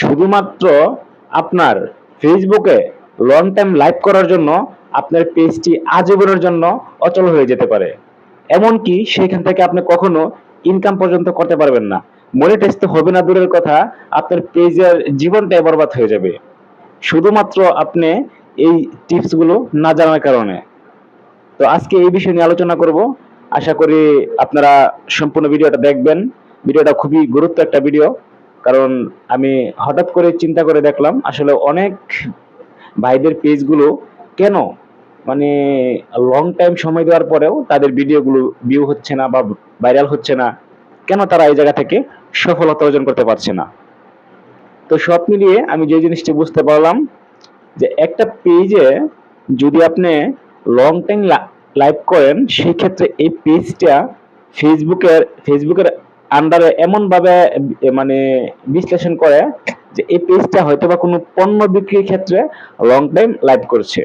শুধুমাত্র আপনার ফেসবুকে লং টাইম লাইভ করার জন্য আপনার পেজটি আজীবনের জন্য অচল হয়ে যেতে পারে। এমনকি সেখান থেকে আপনি কখনো ইনকাম পর্যন্ত করতে পারবেন না। মনিটাইজ তো হবে না, দূরের কথা, আপনার পেজের জীবনটাই বরবাদ হয়ে যাবে। শুধুমাত্র আপনি এই টিপসগুলো না জানার কারণে। তো আজকে এই বিষয় নিয়ে আলোচনা করব। আশা করি আপনারা সম্পূর্ণ ভিডিওটা দেখবেন। ভিডিওটা খুবই গুরুত্ব একটা ভিডিও। কারণ আমি হঠাৎ করে চিন্তা করে দেখলাম, আসলে অনেক ভাইদের পেজগুলো কেন? মানে লং টাইম সময় দেওয়ার পরেও তাদের ভিডিওগুলো ভিউ হচ্ছে না বা ভাইরাল হচ্ছে না। কেন তারা এই জায়গা থেকে সফলতা অর্জন করতে পারছে না? তো সব মিলিয়ে আমি যে জিনিসটি বুঝতে পারলাম যে একটা পেজে যদি আপনি লং টাইম লাইভ করেন, সেই ক্ষেত্রে এই পেজটা ফেসবুকের ফেসবুকের আন্ডারে এমন ভাবে মানে বিশ্লেষণ করে যে এই পেজটা হয়তো বা কোনো পণ্য বিক্রির ক্ষেত্রে লং টাইম লাইভ করছে।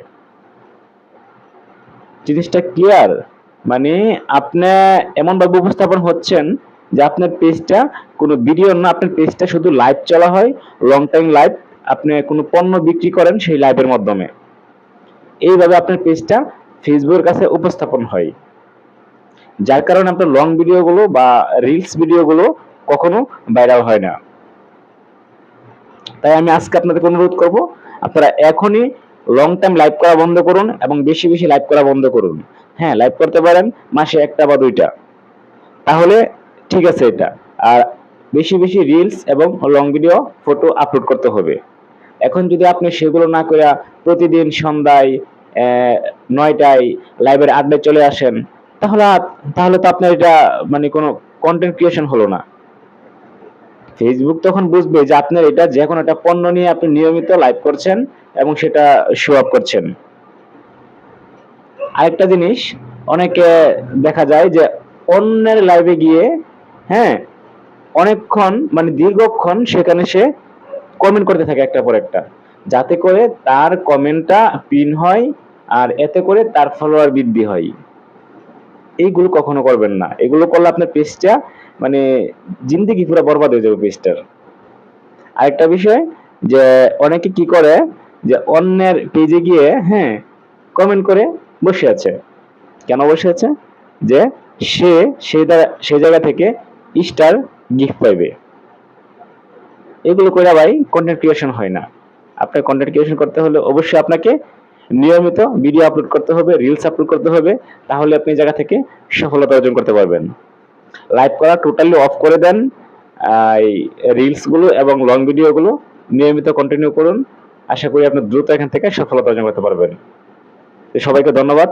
জিনিসটা ক্লিয়ার মানে আপনি এমন ভাবে উপস্থাপন হচ্ছেন যে আপনার পেজটা কোনো ভিডিও না, আপনার পেজটা শুধু লাইভ চলা হয় লং টাইম লাইভ আপনি কোনো পণ্য বিক্রি করেন সেই লাইভের মাধ্যমে। এইভাবে আপনার পেজটা ফেসবুকের কাছে উপস্থাপন হয়। যার কারণে আপনার লং ভিডিওগুলো বা রিলস ভিডিওগুলো কখনো ভাইরাল হয় না। তাই আমি আজকে আপনাদের অনুরোধ করব, আপনারা এখনই লং টাইম লাইভ করা বন্ধ করুন এবং বেশি বেশি লাইভ করা বন্ধ করুন। হ্যাঁ লাইভ করতে পারেন মাসে একটা বা দুইটা। তাহলে ঠিক আছে এটা। আর বেশি বেশি রিলস এবং লং ভিডিও ফটো আপলোড করতে হবে। এখন যদি আপনি সেগুলো না করে প্রতিদিন সন্ধ্যায় নয়টায় লাইভের আড্ডায় চলে আসেন তাহলে তাহলে তো আপনার এটা মানে কোনো কন্টেন্ট ক্রিয়েশন হলো না। ফেসবুক তখন বুঝবে যে আপনার এটা যে কোনো একটা পণ্য নিয়ে আপনি নিয়মিত লাইভ করছেন এবং সেটা শো আপ করছেন। আরেকটা জিনিস, অনেকে দেখা যায় যে অন্যের লাইভে গিয়ে হ্যাঁ অনেকক্ষণ মানে দীর্ঘক্ষণ সেখানে সে কমেন্ট করতে থাকে একটা পর একটা। যাতে করে তার কমেন্টটা পিন হয় আর এতে করে তার ফলোয়ার বৃদ্ধি হয়। এইগুলো কখনো করবেন না। এগুলো করলে আপনার পেজটা মানে জিন্দিগি পুরো বরবাদ হয়ে যাবে পেজটার। আরেকটা বিষয় যে অনেকে কি করে যে অন্যের পেজে গিয়ে হ্যাঁ কমেন্ট করে বসে আছে। কেন বসে আছে? যে সে সেই সেই জায়গা থেকে স্টার গিফট পাইবে। এগুলো করে ভাই কন্টেন্ট ক্রিয়েশন হয় না। আপনার কন্টেন্ট ক্রিয়েশন করতে হলে অবশ্যই আপনাকে নিয়মিত ভিডিও আপলোড করতে হবে রিলস আপলোড করতে হবে, তাহলে আপনি জায়গা থেকে সফলতা অর্জন করতে পারবেন। লাইভ করা টোটালি অফ করে দেন এই রিলসগুলো এবং লং ভিডিও গুলো নিয়মিত কন্টিনিউ করুন। আশা করি আপনি দ্রুত এখান থেকে সফলতা অর্জন করতে পারবেন। সবাইকে ধন্যবাদ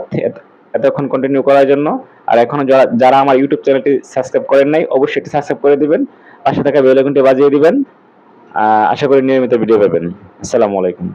এতক্ষণ কন্টিনিউ করার জন্য। আর এখনও যারা যারা আমার ইউটিউব চ্যানেলটি সাবস্ক্রাইব করেন নাই, অবশ্যই একটি সাবস্ক্রাইব করে দিবেন। পাশে থাকা বেল আইকনটি বাজিয়ে দিবেন। আশা করি নিয়মিত ভিডিও পাবেন। আসসালামু আলাইকুম।